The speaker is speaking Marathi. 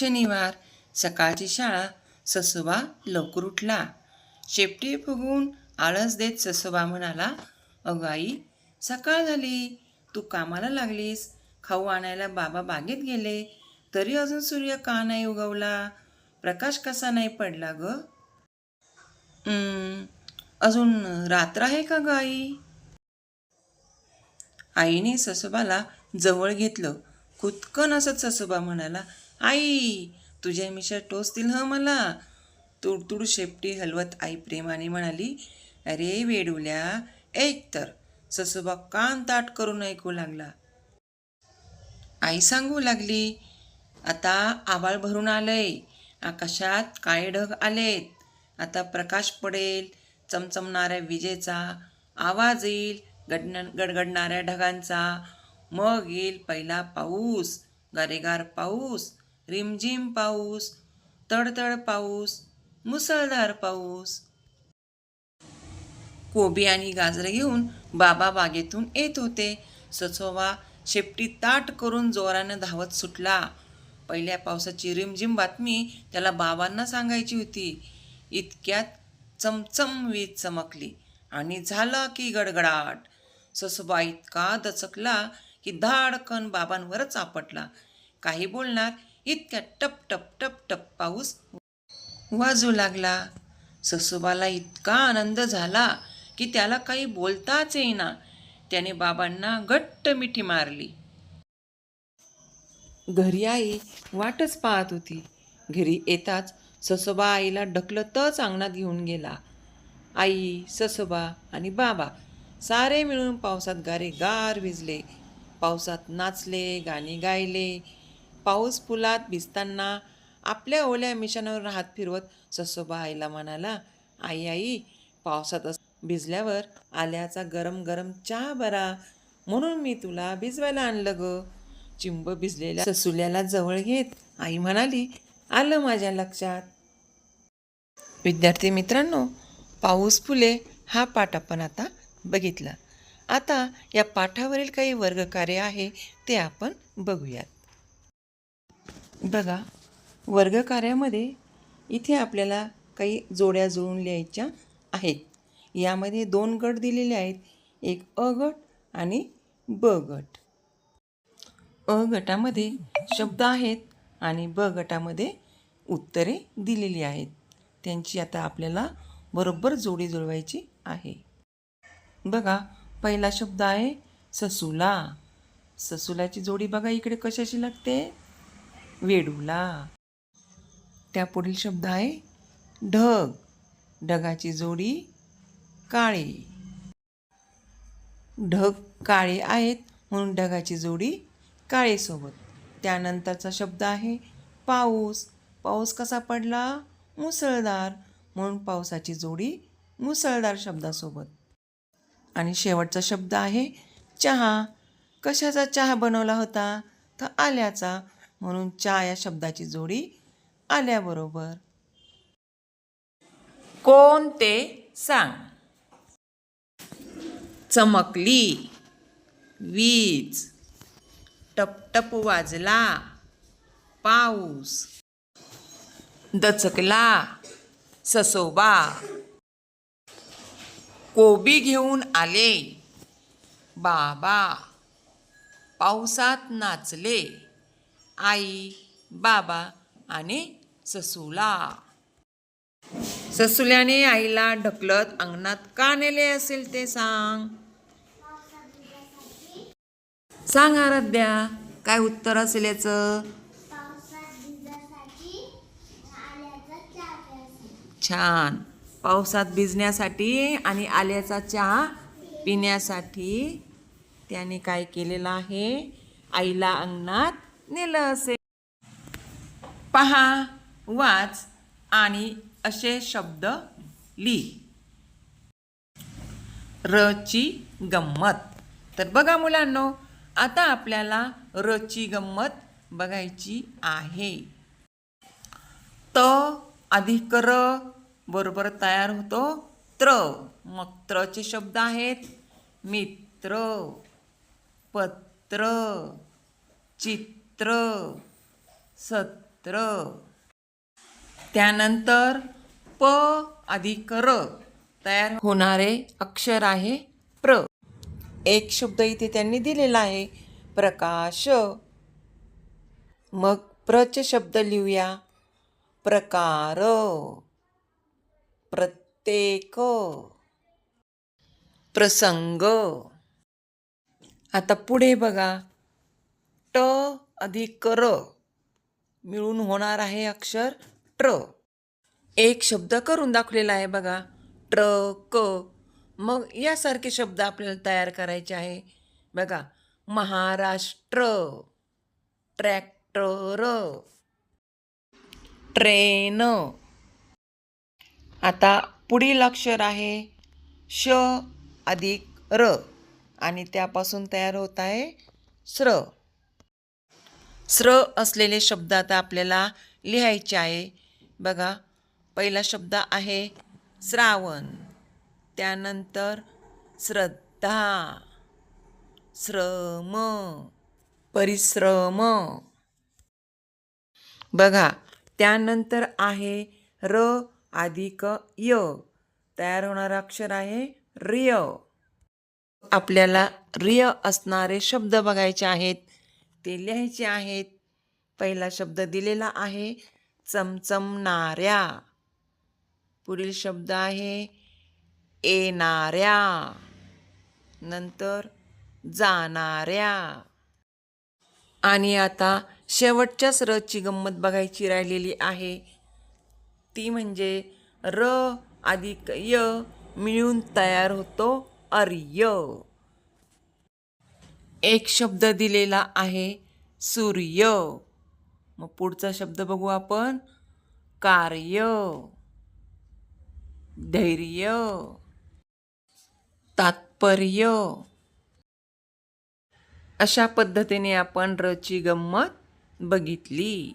शनिवार सकाळची शाळा ससोबा लवकर उठला. शेपटी फुगून आळस देत ससोबा म्हणाला अगं आई सकाळ झाली. तू कामाला लागलीस. खाऊ आणायला बाबा बागेत गेले. तरी अजून सूर्य का नाही उगवला? प्रकाश कसा नाही पडला ग? अजून रात्र आहे का ग आई? आईने ससोबाला जवळ घेतलं. कुतकन असत ससोबा म्हणाला आई तुझ्या मिशा टोचतील ह मला. तुडतुड शेपटी हलवत आई प्रेमाने म्हणाली अरे वेडुल्या एक तर ससोबा कान ताट करून ऐकू लागला. आई सांगू लागली आता आबाळ भरून आलंय आकाशात काळे ढग आलेत. आता प्रकाश पडेल चमचमणाऱ्या विजेचा आवाज येईल गडन गडगडणाऱ्या ढगांचा. मग येईल पहिला पाऊस गारेगार पाऊस. रिमझिम पाऊस तडतड पाऊस मुसळधार पाऊस. कोबी आणि गाजरं घेऊन बाबा बागेतून येत होते. सचोबा शेपटी ताट करून जोरानं धावत सुटला. पहिल्या पावसाची रिमझिम बातमी त्याला बाबांना सांगायची होती. इतक्यात चमचम वीज चमकली आणि झाला की गडगडाट. ससोबा इतका दचकला की धाडकन बाबांवरच आपटला. काही बोलणार इतक्या टप टप टप टप पाऊस वाजू लागला. ससोबाला इतका आनंद झाला की त्याला काही बोलताच येईना. त्याने बाबांना घट्ट मिठी मारली. घरी आई वाटच पाहत होती. घरी येताच ससोबा आईला ढकलतच अंगणात घेऊन गेला. आई ससोबा आणि बाबा सारे मिळून पावसात गारे गार भिजले. पावसात नाचले गाणी गायले. पाऊस फुलात भिजताना आपल्या ओल्या मिशांवर हात फिरवत ससोबा आईला म्हणाला आई आई पावसात भिजल्यावर आल्याचा गरम गरम चहा बरा म्हणून मी तुला भिजवायला आणलं ग. चिंब भिजलेल्या ससुल्याला जवळ घेत आई म्हणाली आलं माझ्या लक्षात. विद्यार्थी मित्रांनो पाऊस फुले हा पाठ आपण आता बघितला. आता या पाठावरील काही वर्गकार्य आहे ते आपण बघूयात. बघा वर्गकार्यामध्ये इथे आपल्याला काही जोड्या जुळून लिहायच्या आहेत. यामध्ये दोन गट दिलेले आहेत एक अ गट आणि ब गट. अ गटामध्ये शब्द आहेत आणि ब गटामध्ये उत्तरे दिलेली आहेत. त्यांची आता आपल्याला बरोबर जोडी जुळवायची आहे. बघा पहिला शब्द आहे ससुला. ससुलाची जोडी बघा इकडे कशाशी लागते? वेडूला. त्यापुढील शब्द आहे ढग. ढगाची जोडी काळे. ढग काळे आहेत म्हणून ढगाची जोडी काळेसोबत. त्यानंतरचा शब्द आहे पाऊस. पाऊस कसा पडला? मुसळधार म्हणून पावसाची जोडी मुसळधार शब्दासोबत. आणि शेवटचा शब्द आहे चहा. कशाचा चहा बनवला होता? तर आल्याचा म्हणून चा या शब्दाची जोडी आल्याबरोबर. कोण ते सांग. चमकली. वीज. टपटप वाजला. पाऊस. दचकला. ससोबा. कोबी घेऊन आले. बाबा. पावसात नाचले. आई बाबा आणि ससूला. ससुल्याने आईला ढकलत अंगणात का नेले असेल ते सांग. सांग आराध्या काय उत्तर असेल याचं? छान. पावसात भिजण्यासाठी आणि आल्याचा चहा पिण्यासाठी त्याने काय केलेलं आहे? आईला अंगणात नेलं असेल पहा वाच आणि असे शब्द लिही रची गंमत. तर बघा मुलांनो आता आपल्याला रची गंमत बघायची आहे. त अधिक र बरोबर तयार होतो. त्र मग त्रचे शब्द आहेत. मित्र पत्र चित्र सत्र सत्र. त्यानंतर प अधिक र. तयार होणारे अक्षर आहे प्र. एक शब्द इथे त्यांनी दिलेला आहे प्रकाश. मग प्रचे शब्द लिहूया. प्रकार. प्रत्येक. प्रसंग. आता पुढे बघा. ट अधिक र मिळून होणार आहे अक्षर ट्र. एक शब्द करून दाखवलेला आहे बघा. ट्र क. मग यासारखे शब्द आपल्याला तयार करायचे आहे. बघा. महाराष्ट्र. ट्रॅक्टर. ट्रेन. आता पुढील अक्षर आहे श अधिक र. आणि त्यापासून तयार होत आहे स्र. स्र असलेले शब्द आता आपल्याला लिहायचे आहे. बघा पहिला शब्द आहे श्रावण. त्यानंतर श्रद्धा. श्रम. परिश्रम. बघा त्यानंतर आहे र अधिक य. तयार होणारं अक्षर आहे रिय. आपल्याला रिय असणारे शब्द बघायचे आहेत. ते लिहायचे आहेत. पहिला शब्द दिलेला आहे चमचमणाऱ्या. पुढील शब्द आहे येणाऱ्या. नंतर जाणाऱ्या. आणि आता शेवटच्याच रची गंमत बघायची राहिलेली आहे. ती म्हणजे र अधिक य मिळून तयार होतो अर्य. एक शब्द दिलेला आहे सूर्य. मग पुढचा शब्द बघू आपण. कार्य. धैर्य. तात्पर्य. अशा पद्धतीने आपण रची गंमत बघितली.